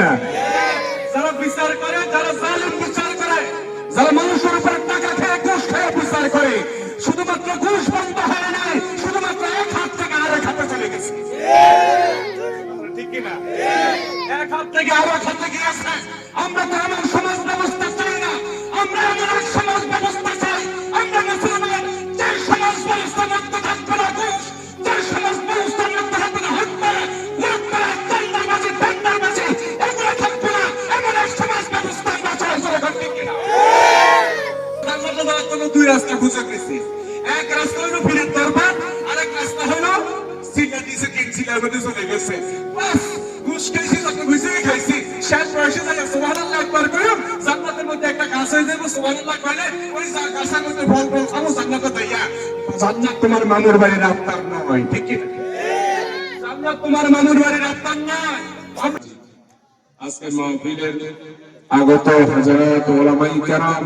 কিনা তোমার বাড়ির নয়, ঠিক তোমার বাড়ির নয়। আজকে আগত ওলামাই কেরাম,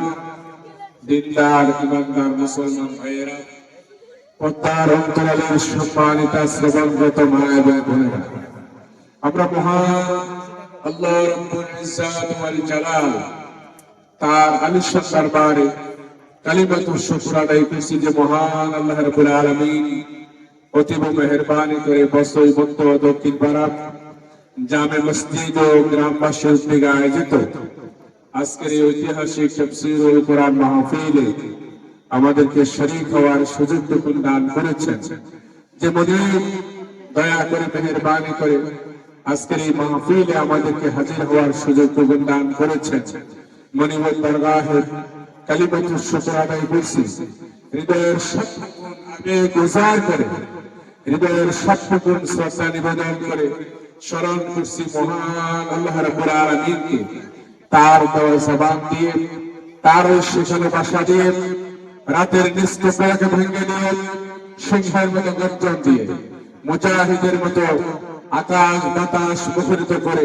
দিনদার, ইমানদার মুসলমান ভাইয়েরা, পদ্মার অন্তরালের এবং বোনেরা, আমরা মহান আল্লাহ রব্বুল ইজ্জাত ওয়াল জালাল তার যে মহান আলামিন মেহেরবানি করে বসই দক্ষিণ জামে মসজিদ ও আয়োজিত আজকের এই ঐতিহাসিক কোরআন মাহফিলে আমাদেরকে শরীক হওয়ার সুযোগ টুকুন দান করেছেন, যে মনির দয়া করে মেহরবানি করে আজকের এই মাহফিলে আমাদেরকে হাজির হওয়ার সুযোগ টুকুন দান করেছেন মনিবর দরগাহের কালিমাতুর শুকর আদায় করছি হৃদয়ের সব আবেগ উজাড় করে, হৃদয়ের সবটুকুন শ্রদ্ধা নিবেদন করে স্মরণ করছি মহান আল্লাহ তার দিয়ে, তার ওই বাসা দিয়ে, রাতের ভেঙে দিয়ে, সিংহের মতো গর্জন দিয়ে, মুজাহিদের মতো আকাশ বাতাস মুখরিত করে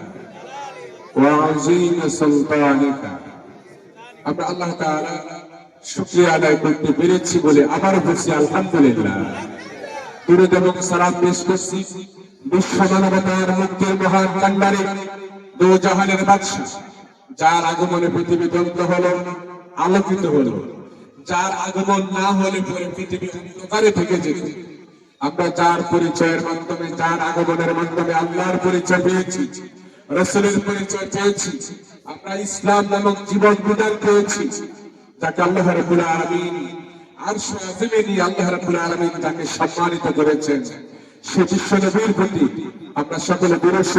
وعظيم سلطانك আমরা আল্লাহ তাআলা শুকরিয়া আদায় করতে পেরেছি বলে আবার বলছি আলহামদুলিল্লাহ দুরুদ এবং সালাম পেশ করছি বিশ্ব মানবতার মুক্তির মহান কান্ডারে দু জাহানের বাদশা যার আগমনে পৃথিবী দন্ত হলো আলোকিত হলো যার আগমন না হলে পরে পৃথিবী অন্ধকারে থেকে যেত আমরা যার পরিচয়ের মাধ্যমে যার আগমনের মাধ্যমে আল্লাহর পরিচয় পেয়েছি রসুলের পরিচয় আমরা ইসলাম নামক জীবন বিধান পেয়েছি। যাকে আল্লাহ রাব্বুল আলামিন আযমে নিয়ে আল্লাহ রাব্বুল আলামিন তাকে সম্মানিত করেছেন। সে বিশ্ব নবীর প্রতি আমরা সকলে করছি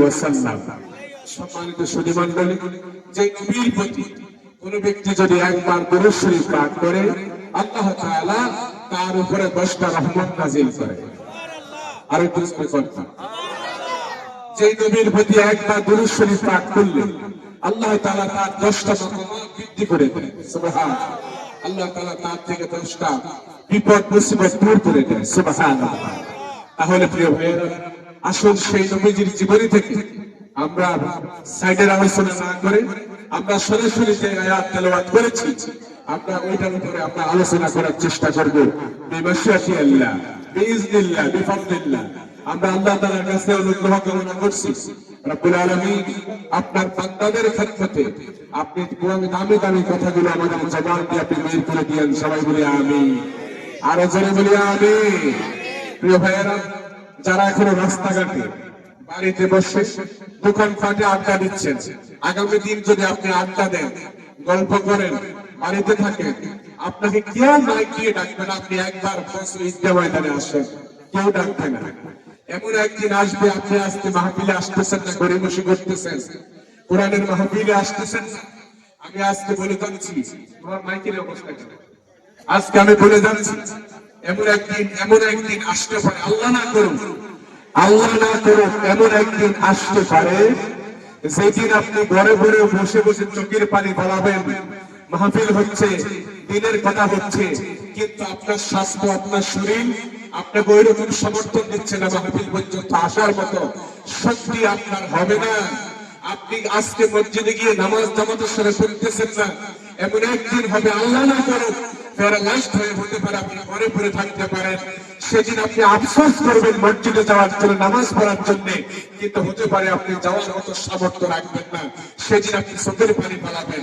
ওয়াসাল্লাম। সম্মানিত যে নবীর প্রতি কোন ব্যক্তি যদি একবার পাঠ করে, আল্লাহ তার উপরে দশটা রহমত নাজিল করে। আরেকটু জোরে করতাম যে নবীর প্রতি পাঠ করলে আল্লাহ তার দশটা বৃদ্ধি করে আল্লাহ তার থেকে দশটা বিপদ, মুসিবত দূর করে তাহলে প্রিয় ভাইয়েরা, আসুন সেই নবীজির জীবনী থেকে আমরা সাইডের আলোচনা না করে আমরা সরাসরি যে আয়াত করেছি, আমরা ওইটার উপরে আমরা আলোচনা করার চেষ্টা করব। আল্লাহ। বিফাদলিল্লাহ। আমরা আল্লাহ তাআলার কাছে অনুগ্রহ কামনা করছি। রব্বুল আলামিন আপনার বান্দাদের আপনি দামি দামি কথাগুলো আমাদের জবান দিয়ে আপনি বের করে দিয়েন, সবাই বলি আমিন। আরও জোরে বলি আমিন। প্রিয় ভাইয়েরা, যারা এখনও রাস্তাঘাটে, বাড়িতে বসে দোকান পাটে আড্ডা দিচ্ছেন, আগামী দিন যদি আপনি আড্ডা দেন, গল্প করেন, বাড়িতে থাকেন আপনাকে কেউ মাইক দিয়ে ডাকবেন আপনি একবার বসে ঈদগা ময়দানে আসেন। কেউ ডাকবে না। এমন একদিন আসবে, আপনি আজকে মাহফিলে আসতেছেন না, ঘরে বসে করতেছেন। কোরআনের মাহফিলে আসতেছেন না। আমি আজকে বলে যাচ্ছি তোমার মাইকের অবস্থা কেন আজকে আমি বলে যাচ্ছি এমন একদিন এমন একদিন আসতে পারে, আল্লাহ না করুন আল্লাহ না করুক, এমন একদিন আসতে পারে, যেদিন আপনি ঘরে ঘরে বসে বসে চোখের পানি গলাবেন মাহফিল হচ্ছে, দিনের কথা হচ্ছে, কিন্তু আপনার স্বাস্থ্য, আপনার শরীর, আপনাকে ওই রকম সমর্থন দিচ্ছে না মাহফিল পর্যন্ত আসার মতো। সত্যি আপনার হবে না। আপনি আজকে মসজিদে গিয়ে নামাজ জামাতের সাথে পড়তেছেন না। এমন একদিন হবে, আল্লাহ না করুক প্যারালাইজড হয়ে হতে পারে, আপনি ঘরে পড়ে থাকতে পারেন। সেদিন আপনি আফসোস করবেন মসজিদে যাওয়ার জন্য, নামাজ পড়ার জন্য, কিন্তু হতে পারে আপনি যাওয়ার মতো সামর্থ্য রাখবেন না। সেদিন আপনি চোখের পানি পালাবেন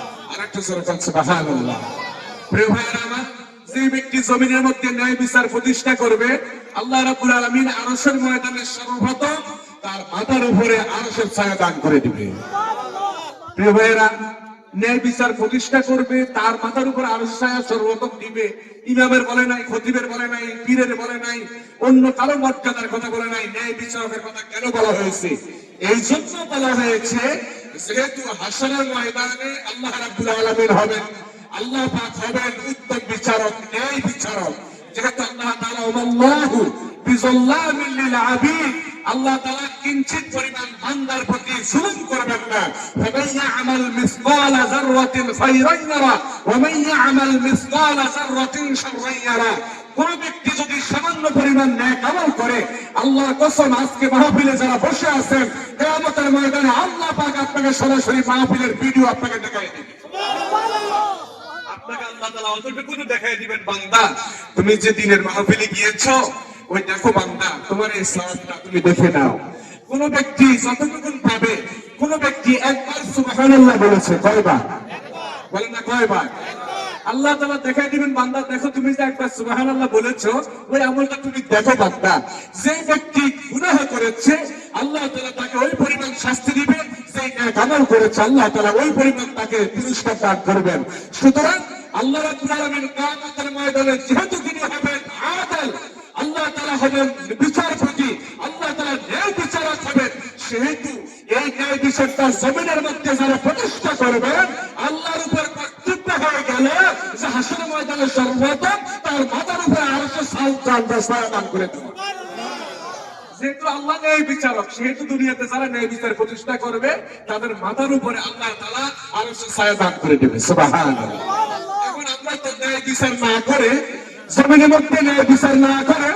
একটু জোরে যে ব্যক্তি জমিনের মধ্যে ন্যায় বিচার প্রতিষ্ঠা করবে, আল্লাহ রাব্বুল আলামিন আরশের ময়দানে সর্বপ্রথম তার মাথার উপরে আরসের ছায়া দান করে দিবে। প্রিয় ভাইয়েরা ন্যায় বিচার প্রতিষ্ঠা করবে, তার মাথার উপর আরও ছায়া সর্বপ্রথম দিবে, ইমামের বলে নাই, খতিবের বলে নাই, পীরের বলে নাই, অন্য কারও মর্যাদার কথা বলে নাই, ন্যায় বিচারকের কথা কেন বলা হয়েছে? এই জন্য বলা হয়েছে, যেহেতু হাসনের ময়দানে আল্লাহ রাব্বুল আলামিন হবেন, আল্লাহ হবেন উত্তম বিচারক, ন্যায় বিচারক। যেহেতু আল্লাহ তাআলা আল্লাহু বিজাল্লামিল লিল আবিদ আল্লাহ তাআলা কিঞ্চিত পরিমাণ বান্দার প্রতি জুলুম করবেন না। ফামান ইয়ামাল মিসকালা যাররাতিন খায়রান ইয়ারা ওয়া ইয়ামাল মিসকালা যাররাতিন শাররান ইয়ারা। কোন ব্যক্তি যদি সামান্য পরিমাণ ন্যায় আমল করে আল্লাহ কসম আজকে মাহফিলে যারা বসে আছেন কিয়ামতের ময়দানে আল্লাহ পাক আপনাকে সরাসরি মাহফিলের ভিডিও আপনাকে দেখাই দেবে। আপনাকে আল্লাহ তাআলা অতটুকু দেখাই দিবেন বান্দা। তুমি যে দিনের মাহফিলে গিয়েছো ওই দেখো বান্দা, তোমার এই সওয়াবটা তুমি দেখে নাও। কোন ব্যক্তি যতটুকু পাবে, কোন ব্যক্তি একবার সুবহানাল্লাহ বলেছে, কয়বার? বলেন না কয়বার? আল্লাহ তাআলা দেখাই দিবেন, বান্দা, দেখো তুমি যে একবার সুবহানাল্লাহ বলেছ, ওই আমলটা তুমি দেখো বান্দা। যে ব্যক্তি গুনাহ করেছে, আল্লাহ তাআলা তাকে ওই পরিমাণ শাস্তি দিবে যে আমল করেছে, আল্লাহ তাআলা ওই পরিমাণ তাকে পুরস্কার দান করবেন। সুতরাং আল্লাহ রাব্বুল আলামিন কিয়ামতের ময়দানে যেহেতু তিনি হবেন আল্লাহ তাআলা হবেন বিচারপতি, আল্লাহ তাআলা ন্যায় বিচারক হবেন। সেহেতু এই ন্যায় বিচারটা জমিনের মধ্যে যারা প্রতিষ্ঠা করবেন, আল্লাহর উপর কর্তৃত্ব হয়ে গেলে যে হাসনের ময়দানে সর্বপ্রথম তার মাথার উপরে আরও সাল চাল দান করে দেওয়া যেহেতু আল্লাহ ন্যায় বিচারক, সেহেতু দুনিয়াতে যারা ন্যায় বিচার প্রতিষ্ঠা করবে, তাদের মাথার উপরে আল্লাহ তালা আরও ছায়া দান করে দেবে। সুবহানাল্লাহ। এখন আমরা তো ন্যায় বিচার না করে জমিনের মধ্যে ন্যায় বিচার না করে,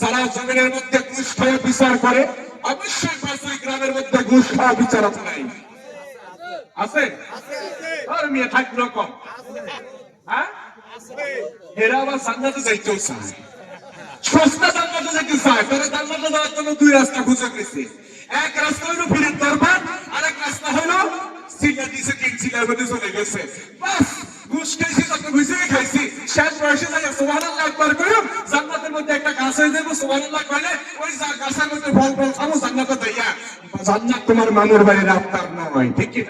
যারা জমিনের মধ্যে ঘুষ খাওয়া বিচার করে, অবশ্যই পাঁচই গ্রামের মধ্যে ঘুষ খাওয়া বিচারক নাই। আছে? মেয়ে থাকল কম হ্যাঁ? এরা আবার সান্নাতে যাইতেও চায়। সস্তা চায় যাওয়ার জন্য দুই রাস্তা খুঁজে পেয়েছে। এক রাস্তা হইল ফিরের দরবার আর এক রাস্তা হইল সিলেট দিছে তিন সিলের মধ্যে চলে গেছে। বাস! ঘুষ খাইছি তত ঘুষে খাইছি। শেষ বয়সে যাই সুবহানাল্লাহ একবার করিম জান্নাতের মধ্যে একটা গাছ হয়ে যাব সুবহানাল্লাহ কইলে ওই গাছের মধ্যে ফল ফল খাব জান্নাতে যাইয়া জান্নাত তোমার মামুর বাড়ির আফতার নয় ঠিক কি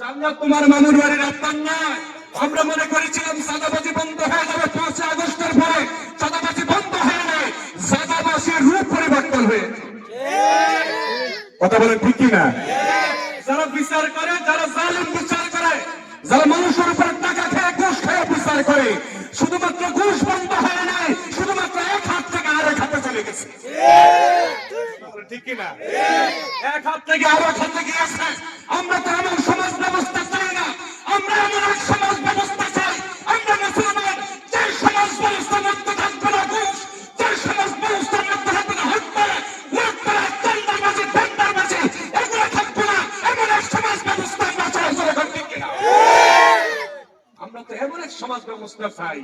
জান্নাত তোমার মামুর বাড়ির আফতার নয়। আমরা মনে করেছিলাম সাদাবাজি বন্ধ হয়ে যাবে পাঁচই আগস্টের পরে। সাদাবাজি বন্ধ হয়ে যায় সাদাবাজির রূপ পরিবর্তন হয়ে কথা বলেন ঠিক কি না? যারা বিচার করে যারা জালিম বিচার করে যারা মানুষের উপর টাকা খেয়ে ঘুষ খেয়ে বিচার করে শুধুমাত্র ঘুষ বন্ধ হয় নাই শুধুমাত্র এক হাত থেকে আরেক হাতে চলে গেছে ঠিক কিনা? এক হাত থেকে আরও এক হাতে গিয়েছে আমরা তো এমন সমাজ ব্যবস্থা চাই না। আমরা এমন এক সমাজ ব্যবস্থা চাই। আমরা মুসলমান যে সমাজ ব্যবস্থার মধ্যে থাকবে না ঘুষ যে সমাজ ব্যবস্থার মধ্যে থাকবে না হত্যা এগুলো থাকবে না। এমন এক সমাজ ব্যবস্থা আমরা চাই ঠিক কিনা। সমাজ ব্যবস্থা চাই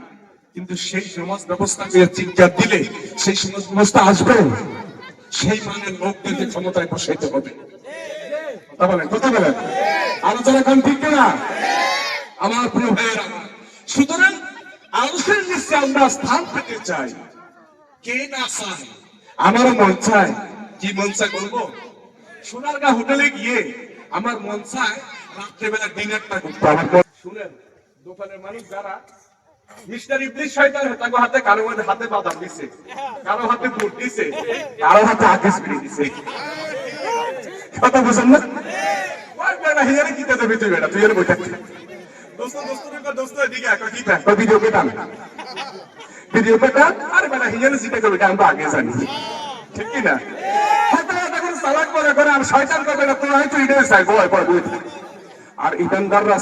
কিন্তু সেই সমাজ ব্যবস্থাকে চিন্তা দিলে সেই সমাজ ব্যবস্থা আসবে। সেই মানের লোকদেরকে ক্ষমতায় বসাইতে হবে। কথা বলেন আলোচনা ঠিক না আমার প্রিয় আমার সুতরাং আমরা স্থান পেতে চাই। কে না চায়? আমারও মন চায়। কি মন চায় বলব? সোনারগা হোটেলে গিয়ে আমার মন চায় রাত্রেবেলা ডিনারটা করতে। আমার শুনেন, দোকানের মানুষ যারা মিস্টার ইবলিশ শয়তান তাকে হাতে কারও হাতে বাদাম দিছে। কারও হাতে বুট দিছে। কারও হাতে আকাশ বেরিয়ে দিছে। কথা না? ওই হিয়ারে তুই তুই এর আরে বেটা, হিয়ারে জিতে ঠিক কি না এখন সালাক করে করে, আর বয় বই আর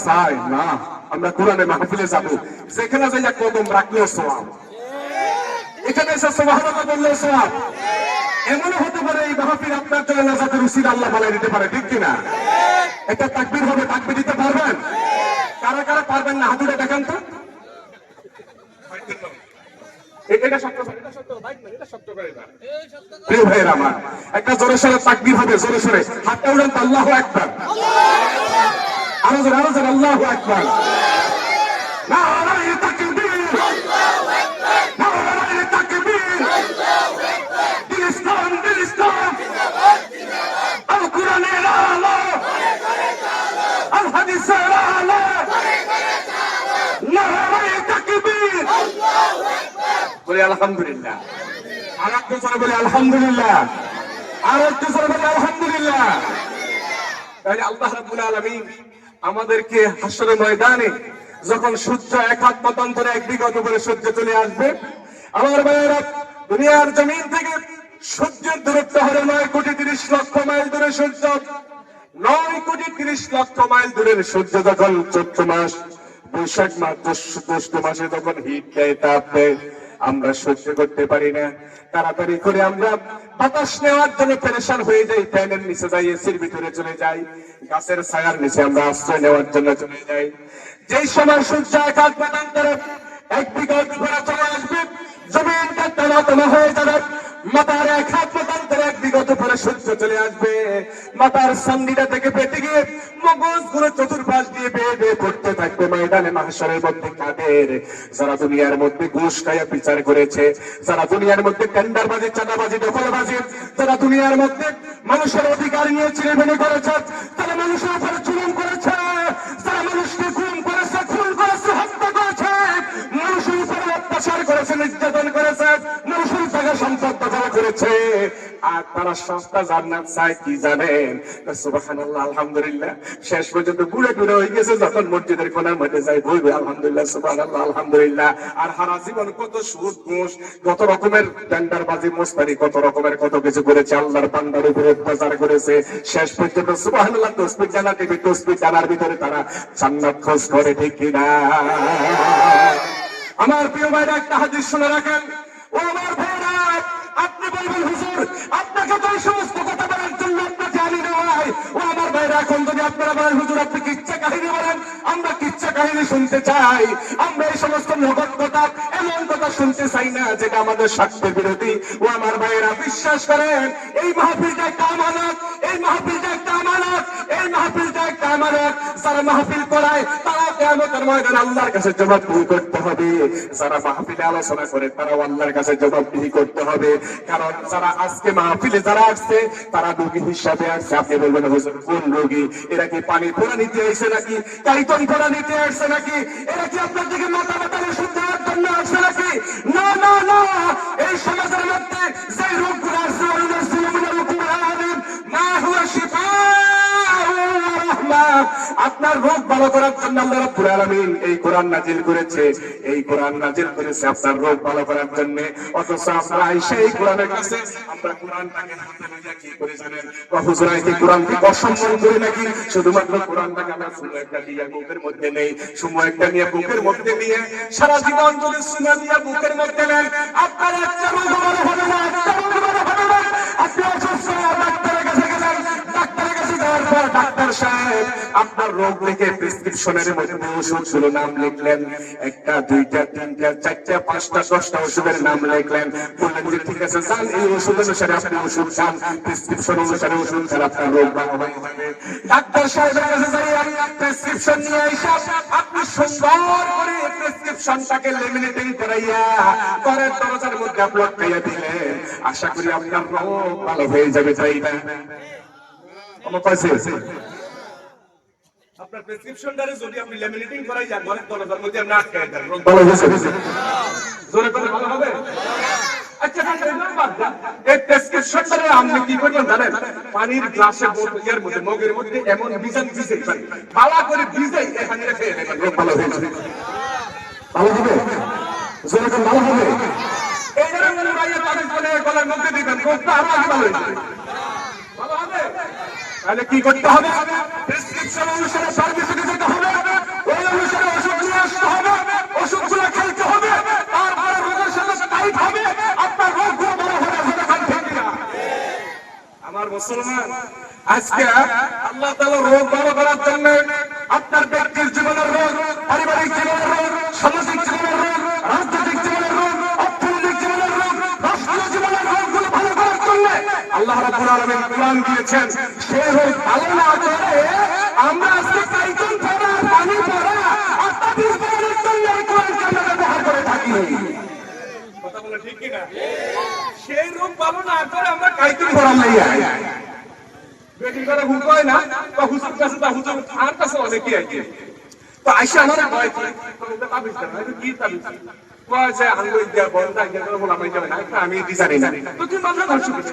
চায়, না। আমরা কোরআনে মাহফিলে যাব। যেখানে যাইয়া কদম রাখলেও সোয়াব এখানে এসে সোহাবতা বললেও সোয়াব এমন হতে পারে এই মাহফিল আপনার জন্য নাজাতের উসিল আল্লাহ বলে দিতে পারে, ঠিক কিনা? একটা তাকবির হবে তাকবির দিতে পারবেন? কারা কারা পারবেন না? হাতুড়ে দেখান তো। এটা শক্ত এটা শক্ত এটা আল্লাহ আরও জোরে আরও জোরে, আল্লাহ বলি আলহামদুলিল্লাহ। আর একটু বলি আলহামদুলিল্লাহ। আর একটু জোরে বলি আলহামদুলিল্লাহ। আমাদেরকে হাসরের ময়দানে যখন সূর্য এক হাত মতান্তরে এক বিগত করে সূর্য চলে আসবে, আমার ভাইয়েরা, দুনিয়ার জমিন থেকে সূর্যের দূরত্ব হলো নয় কোটি তিরিশ লক্ষ মাইল দূরে সূর্য। নয় কোটি তিরিশ লক্ষ মাইল দূরের সূর্য যখন চৈত্র মাস, বৈশাখ মাস, জ্যৈষ্ঠ- মাসে যখন হিট দেয়, তাপ দেয়, আমরা সহ্য করতে পারি না। তাড়াতাড়ি করে আমরা বাতাস নেওয়ার জন্য পেরেশান হয়ে যাই, ফ্যানের নিচে যাই এসির ভিতরে চলে যাই, গাছের ছায়ার নিচে আমরা আশ্রয় নেওয়ার জন্য চলে যাই। যেই সময় সূর্য একাত বাদান করে এক বিগত করে চলে আসবে টানা টানা হয়ে যাবে। মাথার এক হাত মতান্তরে এক বিগত পরে সূর্য চলে আসবে। মাথার সান্দিটা থেকে পেতে গিয়ে মগজগুলো চতুর্পাশ দিয়ে বেয়ে বেয়ে পড়তে থাকবে ময়দানে মাহসারের মধ্যে কাদের। যারা দুনিয়ার মধ্যে ঘুষ খাইয়া বিচার করেছে, যারা দুনিয়ার মধ্যে টেন্ডারবাজি, চাঁদাবাজি, দখলবাজি, যারা দুনিয়ার মধ্যে মানুষের অধিকার নিয়ে চিরবেনি করেছে, তারা মানুষের উপরে চুলন করেছে। যারা মানুষকে অত্যাচার করেছে, নির্যাতন করেছে মানুষের জায়গা সম্পদ দখল করেছে। আর তারা সস্তা জান্নাত চায়, কি জানেন? সুবহানাল্লাহ, আলহামদুলিল্লাহ, শেষ পর্যন্ত বুড়ে টুড়ে হয়ে গেছে, যখন মসজিদের কোনার মধ্যে যাই বলবে আলহামদুলিল্লাহ, সুবহানাল্লাহ, আলহামদুলিল্লাহ। আর হারা জীবন কত সুদ, ঘুষ, কত রকমের টেন্ডারবাজি, মোস্তারি, কত রকমের কত কিছু করেছে, আল্লাহর পান্ডার উপরে অত্যাচার করেছে। শেষ পর্যন্ত সুবহানাল্লাহ তসবিহ জানা, টিভি তসবিহ জানার ভিতরে তারা জান্নাত খোঁজ করে, ঠিক কিনা? আমার প্রিয় ভাইরা, একটা হাদিস শুনে রাখেন। ও আমার ভাইরা, আপনি বলবেন, হুজুর, আপনাকে তো এই সমস্ত কথা বলার জন্য আপনাকে আনি নয় ও আমার ভাইরা, এখন যদি আপনারা বলেন, হুজুর, আপনি কিচ্ছা কাহিনী বলেন? আমরা কিচ্ছা কাহিনী শুনতে চাই? আমরা এই সমস্ত নগদ কথা, এমন কথা শুনতে চাই না, যেটা আমাদের স্বার্থের বিরোধী। ও আমার ভাইয়েরা বিশ্বাস করেন, এই মাহফিলটা একটা আমানত, এই মাহফিলটা একটা আমানত, এই মাহফিলটা একটা আমানত যারা মাহফিল করায় তারা কেমতের ময়দান আল্লাহর কাছে জবাবদিহি করতে হবে। যারা মাহফিলে আলোচনা করে, তারাও আল্লাহর কাছে জবাবদিহি করতে হবে। কারণ যারা আজকে মাহফিলে যারা আসছে, তারা রোগী হিসাবে আসছে। আপনি বলবেন, হুজুর, কোন রোগী? এরা কি পানি পোড়া নিতে আসছে নাকি? কাইতন পোড়া নিতে আসছে নাকি? এরা কি আপনার দিকে মাথা মাথা ওষুধ দেওয়ার জন্য আসছে নাকি? না না না। এই সমাজের মধ্যে যে রোগগুলো আসছে, ওগুলো সুলমিনাল কুরআন মা হুয়া রাহমা আপনার রোগ ভালো করার জন্য আল্লাহ রাব্বুল আলামিন এই কোরআন নাজিল করেছে। এই কোরআন নাজিল করেছে আপনার রোগ ভালো করার জন্য। অথচ আমরা আইসা এই কোরআনের কাছে, আমরা কোরআনটাকে হাতে কি করে জানেন? বা হুজুর আইতে কোরআনকে অসম্মান করে নাকি? শুধুমাত্র কোরআনটাকে আমরা একটা বুকের মধ্যে নেই সুমো একটা নিয়ে বুকের মধ্যে নিয়ে সারা জীবন সুমো দিয়ে বুকের মধ্যে নেন, আপনার একটা রোগ ভালো হবে না, একটা রোগ ভালো হবে না। আপনি অসুস্থ যাওয়ার পর ডাক্তার সাহেব, আপনার রোগ লিখে প্রেসক্রিপশনের মধ্যে ওষুধগুলো নাম লিখলেন। একটা, দুইটা, তিনটা, চারটা, পাঁচটা, দশটা ওষুধের নাম লিখলেন। বললেন যে, ঠিক আছে, যান, এই ওষুধ অনুসারে আপনি ওষুধ খান। প্রেসক্রিপশন অনুসারে ওষুধ খান, আপনার রোগ ভালো ডাক্তার সাহেবের কাছে যাইয়া প্রেসক্রিপশন নিয়ে আইসা আপনি সুন্দর করে প্রেসক্রিপশনটাকে লেমিনেটিং করাইয়া, ঘরের দরজার মধ্যে আপলোড করিয়া দিলেন। আশা করি আপনার রোগ ভালো হয়ে যাবে, তাই না? আমার পাশে আপনার প্রেসক্রিপশনটারে যদি আপনি ল্যামিনেটিং করাই যান ঘরের দরজার মধ্যে আপনি আটকায় দেন ভালো হয়েছে জোরে করে ভালো হবে আচ্ছা। এই প্রেসক্রিপশনটারে আপনি কি করবেন জানেন? পানির গ্লাসে বোতলের মধ্যে, মগের মধ্যে এমন বিজান ভিজে পালা করে ভিজাই, এখানে রেখে দেবেন ভালো হয়েছে ভালো হবে? জোরে করে ভালো হবে? এই ধরনের রাইয়া গলার মধ্যে দিবেন, রোগটা আরও আগে ভালো হয়ে ভালো হবে তাহলে কি করতে হবে? প্রেসক্রিপশন অনুসারে সার্ভিসে যেতে হবে। ওই অনুসারে ওষুধ নিয়ে আসতে হবে। ওষুধগুলো খেলতে হবে। তারপরে রোগের সাথে টাইট হবে। আপনার রোগগুলো বড় হয়ে যাবে খান থেকে না। আমার মুসলমান, আজকে আল্লাহ রোগ বড় করার জন্য আপনার ব্যক্তির জীবনের রোগ, পারিবারিক জীবনের রোগ সামাজিক জীবনের রোগ রাজনৈতিক জীবনের রোগ অর্থনৈতিক জীবনের রোগ রাষ্ট্রীয় জীবনের রোগগুলো ভালো করার জন্য আল্লাহ রাব্বুল আলামিন কোরআন দিয়েছেন। সে ভালো না করে আমরা আজকে কাইতুন পড়া পানি পড়া আর তাবিজ পড়ার জন্য এই কোরআনকে আমরা ব্যবহার করে থাকি। কথা বলে ঠিক কিনা? সেই রোগ ভালো না করে আমরা কাইতুন পড়াম লাইয়া বেটি করে হুক না বা হুজুর কাছে বা হুজুর আর কাছে অনেকে আইছে। তো আইসা আমার ভয় কি তাবিজ দেন এটা কি তাবিজ? কয় যে আঙ্গুল দিয়া বন্ধ আইয়া বলা আমি যাবে না আমি দি জানি না। তো কি দিকে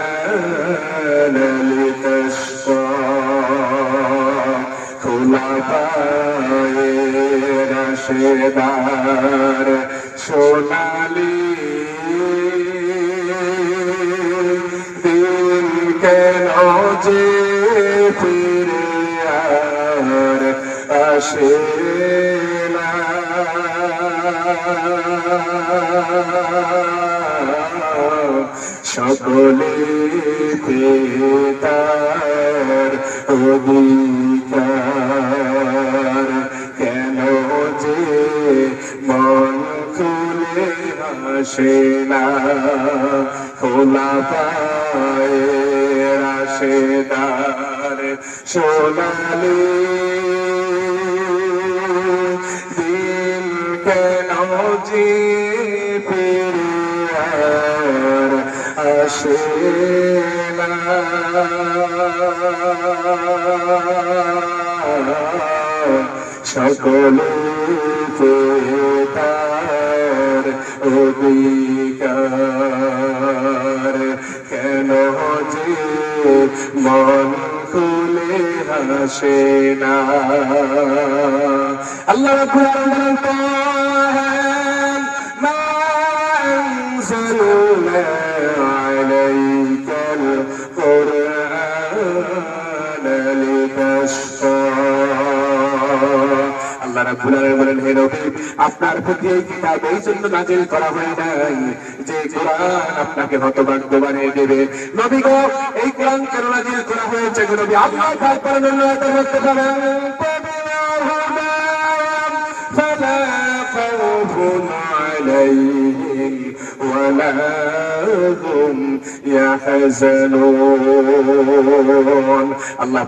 القرآن لتشقى خلفاء رشدار সোনালি দিন কেন যে ফিরে আর আসে না সকলে তার অধিকার। কেন যে মন খুলে হাসে না খোলা পায়ে রাশেদার সোনালি যে ফিরে আর আসে সকলে তার অধিকার, কেন যে মন খুলে হাসে না। আল্লাহ রাব্বুল আলামিন أنزلنا عليك القرآن لتشقى আল্লাহ রাব্বুল আলামিন বলেন হে নবী আপনার প্রতি এই কিতাব এই জন্য নাজিল করা হয় নাই যে কোরআন আপনাকে হতভাগ্য বানিয়ে দেবে নবী গো এই কোরআন কেন নাজিল করা হয়েছে গো নবী আল্লাহ তারপরে অন্য আয়াতের মধ্যে ولا هم يحزنون الله